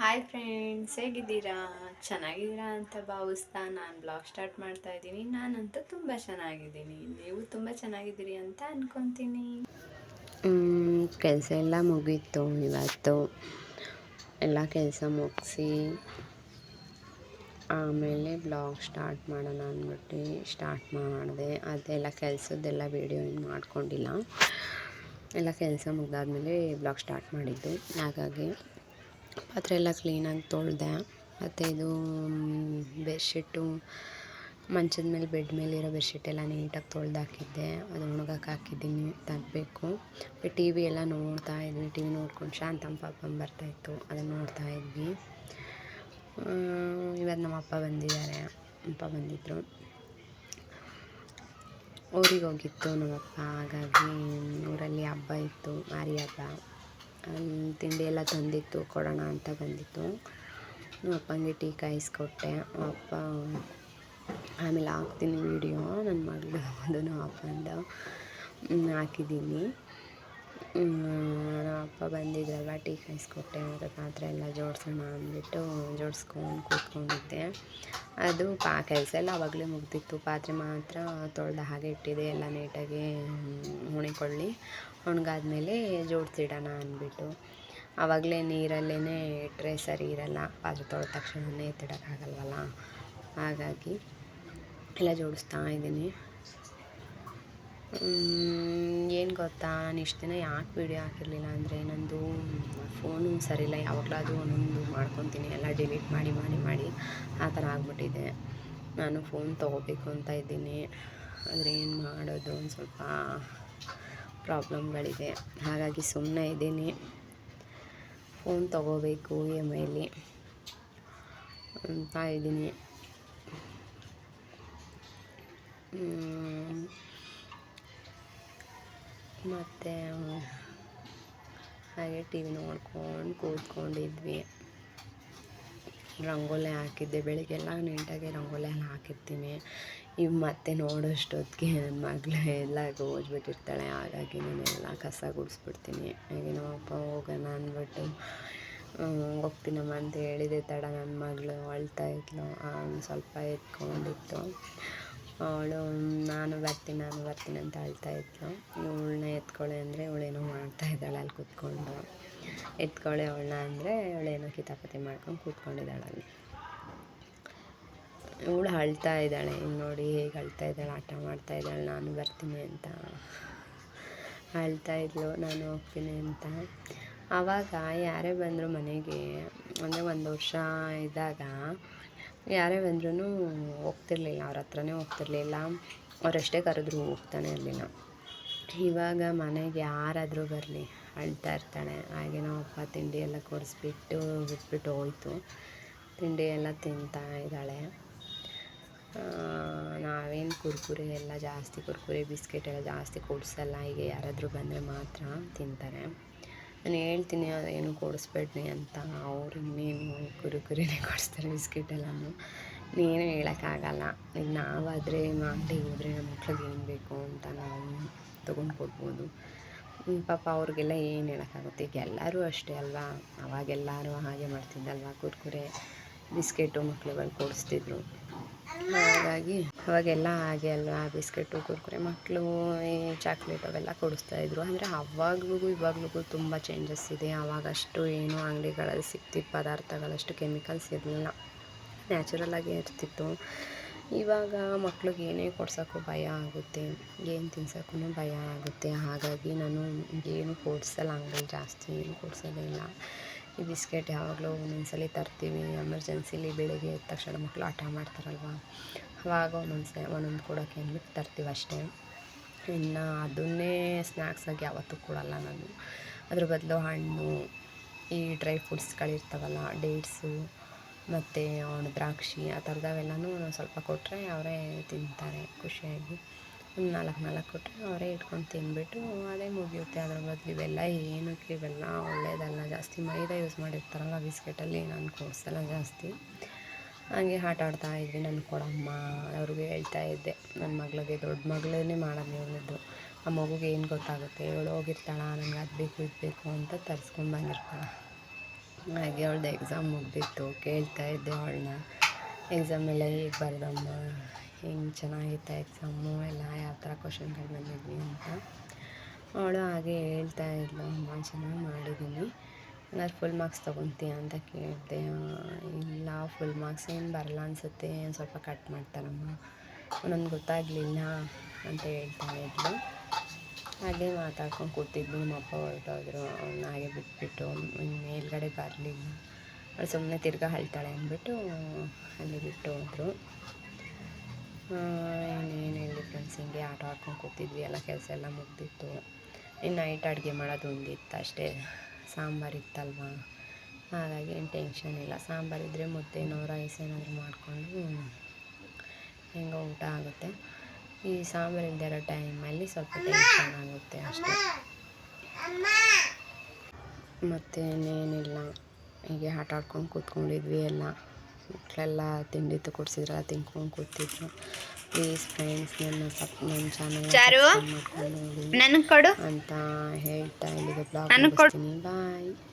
Hi friends ಹೇಗಿದ್ದೀರಾ? ಚೆನ್ನಾಗಿದ್ದೀರಾ ಅಂತ ಭಾವಿಸ್ತಾ ನಾನು ಬ್ಲಾಗ್ ಸ್ಟಾರ್ಟ್ ಮಾಡ್ತಾ ಇದ್ದೀನಿ. ನಾನಂತೂ ತುಂಬ ಚೆನ್ನಾಗಿದ್ದೀನಿ. ನೀವು ತುಂಬ ಚೆನ್ನಾಗಿದ್ದೀರಿ ಅಂತ ಅಂದ್ಕೊತೀನಿ ಕೆಲಸ ಎಲ್ಲ ಮುಗೀತು. ಇವತ್ತು ಎಲ್ಲ ಕೆಲಸ ಮುಗಿಸಿ ಆಮೇಲೆ ಬ್ಲಾಗ್ ಸ್ಟಾರ್ಟ್ ಮಾಡೋಣ ಅಂದ್ಬಿಟ್ಟು ಸ್ಟಾರ್ಟ್ ಮಾಡಿದೆ. ಅದೆಲ್ಲ ಕೆಲಸದ್ದೆಲ್ಲ ವೀಡಿಯೋ ಏನು ಮಾಡ್ಕೊಂಡಿಲ್ಲ. ಎಲ್ಲ ಕೆಲಸ ಮುಗಿದಾದ್ಮೇಲೆ ಬ್ಲಾಗ್ ಸ್ಟಾರ್ಟ್ ಮಾಡಿದ್ದು. ಹಾಗಾಗಿ ಪಾತ್ರೆ ಎಲ್ಲ ಕ್ಲೀನಾಗಿ ತೊಳೆದೆ, ಮತ್ತು ಇದು ಬೆಡ್ಶೀಟು ಮಂಚದ ಮೇಲೆ ಬೆಡ್ ಮೇಲಿರೋ ಬೆಡ್ಶೀಟ್ ಎಲ್ಲ ನೀಟಾಗಿ ತೊಳ್ದು ಹಾಕಿದ್ದೆ. ಅದು ಒಣಗಕ್ಕೆ ಹಾಕಿದ್ದೀನಿ, ತರಬೇಕು. ಟಿ ವಿ ಎಲ್ಲ ನೋಡ್ತಾ ಇದ್ವಿ ಟಿ ವಿ ನೋಡ್ಕೊಂಡು ಶಾಂತಮ್ಮ ಪಾಪ ಬರ್ತಾಯಿತ್ತು ಅದನ್ನು ನೋಡ್ತಾ ಇದ್ವಿ. ಇವತ್ತು ನಮ್ಮ ಅಪ್ಪ ಬಂದಿದ್ದಾರೆ. ಅಪ್ಪ ಬಂದಿದ್ದರು ಊರಿಗೆ ಹೋಗಿತ್ತು ನಮ್ಮಪ್ಪ ಹಾಗಾಗಿ ಊರಲ್ಲಿ ಹಬ್ಬ ಇತ್ತು ಮಾರಿ ಹಬ್ಬ ತಿಂಡಿ ಎಲ್ಲ ತಂದಿತ್ತು, ಕೊಡೋಣ ಅಂತ ಬಂದಿತ್ತು. ಅಪ್ಪನಿಗೆ ಟೀ ಕಾಯಿಸ್ಕೊಟ್ಟೆ. ಅಪ್ಪ, ಆಮೇಲೆ ಹಾಕ್ತೀನಿ ವೀಡಿಯೋ. ನನ್ನ ಮಗಳು ಅದು. ನಮ್ಮ ಅಪ್ಪಂದು ಹಾಕಿದ್ದೀನಿ. ನಮ್ಮ ಅಪ್ಪ ಬಂದಿದ್ರಲ್ವ ಟೀ ಕಾಯಿಸ್ಕೊಟ್ಟೆ ಮತ್ತು ಪಾತ್ರೆ ಎಲ್ಲ ಜೋಡಿಸೋಣ ಅಂದ್ಬಿಟ್ಟು ಜೋಡಿಸ್ಕೊಂಡು ಕೂತ್ಕೊಂಡಿದ್ದೆ. ಅದು ಪಾ ಕೆಲಸ ಎಲ್ಲ ಅವಾಗಲೇ ಮುಗ್ದಿತ್ತು. ಪಾತ್ರೆ ಮಾತ್ರ ತೊಳೆದ ಹಾಗೆ ಇಟ್ಟಿದೆ. ಎಲ್ಲ ನೀಟಾಗಿ ಹೊಣಿಕೊಳ್ಳಿ ಒಣಗಾದ್ಮೇಲೆ ಜೋಡಿಸಿಡೋಣ ಅಂದ್ಬಿಟ್ಟು. ಆವಾಗಲೇ ನೀರಲ್ಲೇ ಇಟ್ಟರೆ ಸರಿ ಇರಲ್ಲ. ಪಾತ್ರೆ ತೊಳೆದ ತಕ್ಷಣವೇ ಎತ್ತಿಡೋಕ್ಕಾಗಲ್ವಲ್ಲ? ಹಾಗಾಗಿ ಎಲ್ಲ ಜೋಡಿಸ್ತಾ ಇದ್ದೀನಿ. ಏನು ಗೊತ್ತಾ? ನಾನು ಇಷ್ಟು ದಿನ ಯಾಕೆ ವೀಡಿಯೋ ಹಾಕಿರಲಿಲ್ಲ ಅಂದರೆ ನಂದು ಫೋನು ಸರಿಯಿಲ್ಲ, ಯಾವಾಗಲಾದರೂ ಒಂದೊಂದು ಮಾಡ್ಕೊತೀನಿ, ಎಲ್ಲ ಡಿಲೀಟ್ ಮಾಡಿ ಮಾಡಿ ಮಾಡಿ ಆ ಥರ ಆಗ್ಬಿಟ್ಟಿದೆ. ನಾನು ಫೋನ್ ತೊಗೋಬೇಕು ಅಂತ ಇದ್ದೀನಿ. ಆದರೆ ಏನು ಮಾಡೋದು ಒಂದು ಸ್ವಲ್ಪ ಪ್ರಾಬ್ಲಮ್ಗಳಿದೆ ಹಾಗಾಗಿ ಸುಮ್ಮನೆ ಇದ್ದೀನಿ. ಫೋನ್ ತೊಗೋಬೇಕು ಇ ಎಂ ಐಲಿ ಅಂತ ಇದ್ದೀನಿ. ಮತ್ತು ಹಾಗೆ ಟಿ ವಿ ನೋಡ್ಕೊಂಡು ಕೂತ್ಕೊಂಡಿದ್ವಿ. ರಂಗೋಲಿ ಹಾಕಿದ್ದೆ. ಬೆಳಿಗ್ಗೆಲ್ಲ ನೀಟಾಗಿ ರಂಗೋಲಿ ಹಾಕಿರ್ತೀನಿ. ಇವು ಮತ್ತೆ ನೋಡೋಷ್ಟೊತ್ತಿಗೆ ನನ್ನ ಮಗಳು ಎಲ್ಲ ಓದ್ಬಿಟ್ಟಿರ್ತಾಳೆ ಹಾಗಾಗಿ ನಾನೆಲ್ಲ ಕಸ ಗುಡಿಸ್ಬಿಡ್ತೀನಿ. ಹಾಗೆ ನಮ್ಮಪ್ಪ ಹೋಗೋಣ ಅಂದ್ಬಿಟ್ಟು ಹೋಗ್ತೀನಮ್ಮ ಅಂತ ಹೇಳಿದೆ. ತಡ ನನ್ನ ಮಗಳು ಅಳ್ತಾ ಇದ್ಲು. ಸ್ವಲ್ಪ ಎತ್ಕೊಂಡಿತ್ತು. ಅವಳು, ನಾನು ಬರ್ತೀನಿ ನಾನು ಬರ್ತೀನಿ ಅಂತ ಅಳ್ತಾ ಇದ್ಲು. ಇವಳನ್ನ ಎತ್ಕೊಳ್ಳಿ ಅಂದರೆ ಇವಳೇನೋ ಮಾಡ್ತಾ ಇದ್ದಾಳೆ ಅಲ್ಲಿ ಕೂತ್ಕೊಂಡು. ಎತ್ಕೊಳ್ಳೆ ಅವಳನ್ನ ಅಂದರೆ ಇವಳೇನೋ ಕಿತಾಪತಿ ಮಾಡ್ಕೊಂಡು ಕೂತ್ಕೊಂಡಿದ್ದಾಳೆ ಅಲ್ಲಿ. ಇವಳು ಅಳ್ತಾ ಇದ್ದಾಳೆ, ಹಿಂಗೆ ನೋಡಿ ಹೇಗೆ ಅಳ್ತಾ ಇದ್ದಾಳೆ, ಆಟ ಮಾಡ್ತಾ ಇದ್ದಾಳೆ, ನಾನು ಬರ್ತೀನಿ ಅಂತ. ಅಳ್ತಾ ಇದ್ಲು, ನಾನು ಹೋಗ್ತೀನಿ ಅಂತ. ಆವಾಗ ಯಾರೇ ಬಂದರು ಮನೆಗೆ, ಅಂದರೆ ಒಂದು ವರ್ಷ ಇದ್ದಾಗ ಯಾರೇ ಬಂದ್ರೂ ಹೋಗ್ತಿರ್ಲಿಲ್ಲ, ಅವ್ರ ಹತ್ರನೇ ಹೋಗ್ತಿರ್ಲಿಲ್ಲ. ಅವರೆಷ್ಟೇ ಕರೆದ್ರು ಹೋಗ್ತಾನೆ ಇರಲಿಲ್ಲ. ಇವಾಗ ಮನೆಗೆ ಯಾರಾದರೂ ಬರಲಿ, ಅಳ್ತಾ ಇರ್ತಾಳೆ. ಹಾಗೆ ನಾವು ಅಪ್ಪ ತಿಂಡಿ ಎಲ್ಲ ಕೊಡಿಸ್ಬಿಟ್ಟು ಬಿಟ್ಬಿಟ್ಟು ಹೋಯ್ತು. ತಿಂಡಿ ಎಲ್ಲ ತಿಂತಾ ಇದ್ದಾಳೆ. ನಾವೇನು ಕುರ್ಕುರೆ ಎಲ್ಲ ಜಾಸ್ತಿ, ಕುರ್ಕುರೆ, ಬಿಸ್ಕೆಟ್ ಎಲ್ಲ ಜಾಸ್ತಿ ಕೊಡಿಸಲ್ಲ. ಹೀಗೆ ಯಾರಾದರೂ ಬಂದರೆ ಮಾತ್ರ ತಿಂತಾರೆ. ನಾನು ಹೇಳ್ತೀನಿ ಏನು ಕೊಡಿಸ್ಬೇಡ್ರಿ ಅಂತ. ಅವ್ರು ಇನ್ನೇನು ಕುರುಕುರಿನೇ ಕೊಡಿಸ್ತಾರೆ ಬಿಸ್ಕೆಟ್ ಎಲ್ಲನೂ ನೀನು ಹೇಳೋಕ್ಕಾಗಲ್ಲ. ಈಗ ನಾವಾದರೆ ಅಂಗಡಿಗೆ ಹೋದರೆ ನಮ್ಮ ಮಕ್ಳಿಗೆ ಏನು ಬೇಕು ಅಂತ ನಾವು ತೊಗೊಂಡು ಕೊಡ್ಬೋದು. ಪಾಪ ಅವ್ರಿಗೆಲ್ಲ ಏನು ಹೇಳೋಕ್ಕಾಗುತ್ತೆ? ಈಗ ಎಲ್ಲರೂ ಅಷ್ಟೇ ಅಲ್ವಾ? ಅವಾಗೆಲ್ಲರೂ ಹಾಗೆ ಮಾಡ್ತಿದ್ದಲ್ವ? ಕುರ್ಕುರೆ, ಬಿಸ್ಕೆಟು ಮಕ್ಳುಗಳು ಕೊಡಿಸ್ತಿದ್ರು. ಹಾಗಾಗಿ ಅವಾಗೆಲ್ಲ ಹಾಗೆ ಅಲ್ವಾ? ಬಿಸ್ಕೆಟು, ಕುರ್ಕುರೆ ಮಕ್ಕಳು ಚಾಕ್ಲೇಟ್ ಅವೆಲ್ಲ ಕೊಡಿಸ್ತಾಯಿದ್ರು ಅಂದರೆ ಅವಾಗ್ಲಿಗೂ ಇವಾಗ್ಲಿಗೂ ತುಂಬ ಚೇಂಜಸ್ ಇದೆ. ಅವಾಗಷ್ಟು ಏನು ಅಂಗಡಿಗಳಲ್ಲಿ ಸಿಕ್ತಿ ಪದಾರ್ಥಗಳಷ್ಟು ಕೆಮಿಕಲ್ಸ್ ಇರಲಿಲ್ಲ. ನ್ಯಾಚುರಲಾಗೇ ಇರ್ತಿತ್ತು. ಇವಾಗ ಮಕ್ಳಿಗೆ ಏನೇ ಕೊಡ್ಸೋಕ್ಕೂ ಭಯ ಆಗುತ್ತೆ. ಏನು ತಿನ್ಸೋಕ್ಕೂ ಭಯ ಆಗುತ್ತೆ. ಹಾಗಾಗಿ ನಾನು ಏನು ಕೊಡ್ಸಲ್ಲ ಅಂಗಡಿ ಜಾಸ್ತಿ, ಏನು ಕೊಡ್ಸೋದೇ ಇಲ್ಲ. ಈ ಬಿಸ್ಕೆಟ್ ಯಾವಾಗಲೂ ಒಂದೊಂದ್ಸಲ ತರ್ತೀವಿ. ಎಮರ್ಜೆನ್ಸಿಲಿ ಬೆಳಿಗ್ಗೆ ಎದ್ದ ತಕ್ಷಣ ಮಕ್ಕಳು ಆಟ ಮಾಡ್ತಾರಲ್ವ? ಅವಾಗ ಒಂದೊಂದು ಸ ಒಂದೊಂದು ಕೊಡೋಕ್ಕೆ ಅಂದ್ಬಿಟ್ಟು ತರ್ತೀವಿ ಅಷ್ಟೇ. ಇನ್ನು ಅದನ್ನೇ ಸ್ನ್ಯಾಕ್ಸಾಗಿ ಯಾವತ್ತೂ ಕೊಡಲ್ಲ ನಾನು. ಅದ್ರ ಬದಲು ಹಣ್ಣು, ಈ ಡ್ರೈ ಫ್ರೂಟ್ಸ್ಗಳಿರ್ತಾವಲ್ಲ ಡೇಟ್ಸು ಮತ್ತು ಒಣ ದ್ರಾಕ್ಷಿ ಆ ಥರದವೆಲ್ಲನೂ ಸ್ವಲ್ಪ ಕೊಟ್ಟರೆ ಅವರೇ ತಿಂತಾರೆ ಖುಷಿಯಾಗಿ. ಒಂದು ನಾಲ್ಕು ನಾಲ್ಕು ಕೊಟ್ಟರೆ ಅವರೇ ಇಟ್ಕೊಂಡು ತಿಂದ್ಬಿಟ್ಟು ಅದೇ ಮುಗಿಯುತ್ತೆ. ಅದ್ರ ಬದಲು ಇವೆಲ್ಲ ಏನಕ್ಕೆ ಇವೆಲ್ಲ ಒಳ್ಳೆಯದಲ್ಲ ಜಾಸ್ತಿ ಮೈದಾ ಯೂಸ್ ಮಾಡಿರ್ತಾರಲ್ಲ, ಬಿಸ್ಕೆಟಲ್ಲಿ ನಾನು ಕೊಡಿಸಲ್ಲ ಜಾಸ್ತಿ. ಹಾಗೆ ಆಟ ಆಡ್ತಾ ಇದ್ವಿ ನನ್ನ ಕೊಡಮ್ಮ ಅವ್ರಿಗೆ ಹೇಳ್ತಾ ಇದ್ದೆ, ನನ್ನ ಮಗಳಿಗೆ, ದೊಡ್ಡ ಮಗಳೇ ಮಾಡೋದು ಹೇಳಿದ್ದು ಆ ಮಗುಗೆ ಏನು ಗೊತ್ತಾಗುತ್ತೆ? ಇವಳು ಹೋಗಿರ್ತಾಳ? ನನಗೆ ಅದು ಬೇಕು, ಇದು ಬೇಕು ಅಂತ ತರಿಸ್ಕೊಂಡು ಬಂದಿರ್ತಾಳೆ. ಹಾಗೆ ಅವಳದ್ದು ಎಕ್ಸಾಮ್ ಮುಗ್ದಿತ್ತು, ಕೇಳ್ತಾ ಇದ್ದೆ ಅವಳನ್ನ. ಎಕ್ಸಾಮ್ ಎಲ್ಲ ಹೇಗೆ ಬರ್ದಮ್ಮ? ಹೆಂಗೆ ಚೆನ್ನಾಗಿತ್ತ ಎಕ್ಸಾಮು ಎಲ್ಲ ಯಾವ ಥರ ಕ್ವಶನ್ಗಳು ಬಂದಿದ್ವಿ ಅಂತ. ಅವಳು ಹಾಗೆ ಹೇಳ್ತಾ ಇದ್ಲು, ಅಮ್ಮ, ಚೆನ್ನಾಗಿ ಮಾಡಿದ್ದೀನಿ ನಾನು ಫುಲ್ ಮಾರ್ಕ್ಸ್ ತೊಗೊತೀಯ ಅಂತ ಕೇಳಿದೆ ಇಲ್ಲ ಫುಲ್ ಮಾರ್ಕ್ಸ್ ಏನು ಬರಲ್ಲ ಅನಿಸುತ್ತೆ, ಏನು ಸ್ವಲ್ಪ ಕಟ್ ಮಾಡ್ತಾರಮ್ಮ. ನನಗೆ ಗೊತ್ತಾಗಲಿಲ್ಲ ಅಂತ ಹೇಳ್ತಾ ಇದ್ಲು. ಹಾಗೆ ಮಾತಾಡ್ಕೊಂಡು ಕೂತಿದ್ವಿ ನಮ್ಮ ಅಪ್ಪ ಹೊರಟೋದ್ರು. ಅವ್ನ ಹಾಗೆ ಬಿಟ್ಬಿಟ್ಟು ಮೇಲ್ಗಡೆ ಬರಲಿಲ್ಲ. ಅವಳು ಸುಮ್ಮನೆ ತಿರ್ಗಾ ಅಳ್ತಾಳೆ ಅಂದ್ಬಿಟ್ಟು ಅಲ್ಲಿ ಬಿಟ್ಟು ಹೋದರು. ಇನ್ನೇನು ಹೇಳಿ ಫ್ರೆಂಡ್ಸ್ ಹಿಂಗೆ ಆಟ ಆಡ್ಕೊಂಡು ಕೂತಿದ್ವಿ, ಎಲ್ಲ ಕೆಲಸ ಎಲ್ಲ ಮುಗ್ದಿತ್ತು. ಇನ್ನು ನೈಟ್ ಅಡುಗೆ ಮಾಡೋದು ಒಂದಿತ್ತು ಅಷ್ಟೇ. ಸಾಂಬಾರು ಇತ್ತಲ್ವ? ಹಾಗಾಗಿ ಏನು ಟೆನ್ಷನ್ ಇಲ್ಲ. ಸಾಂಬಾರು ಇದ್ದರೆ ಮುದ್ದೆನೋ ರೈಸ್ ಏನಾದರೂ ಮಾಡಿಕೊಂಡು ಹೆಂಗೋ ಊಟ ಆಗುತ್ತೆ. ಈ ಸಾಂಬಾರು ಇರೋ ಟೈಮಲ್ಲಿ ಸ್ವಲ್ಪ ಟೆನ್ಷನ್ ಆಗುತ್ತೆ ಅಷ್ಟೇ. ಮತ್ತು ಇನ್ನೇನಿಲ್ಲ ಹೀಗೆ ಆಟ ಆಡ್ಕೊಂಡು ಕೂತ್ಕೊಂಡಿದ್ವಿ ಎಲ್ಲ. ಮಕ್ಕಳೆಲ್ಲ ತಿಂಡಿ ಕೊಡಿಸಿದ್ರೆಲ್ಲ ತಿನ್ಕೊಂಡು ಕೂತಿದ್ರು. ಪ್ಲೀಸ್ ಫ್ರೆಂಡ್ಸ್ ನನ್ನ ಸಪ್ ನನ್ನ ಚಾನಲ್ ಚಾರು? ನೋಡಿ ನನಗೆ ಕೊಡು. ಅಂತ ಹೇಳ್ತಾ ನನಗ್ ಬ್ಲಾಗ್ ಬಾಯ್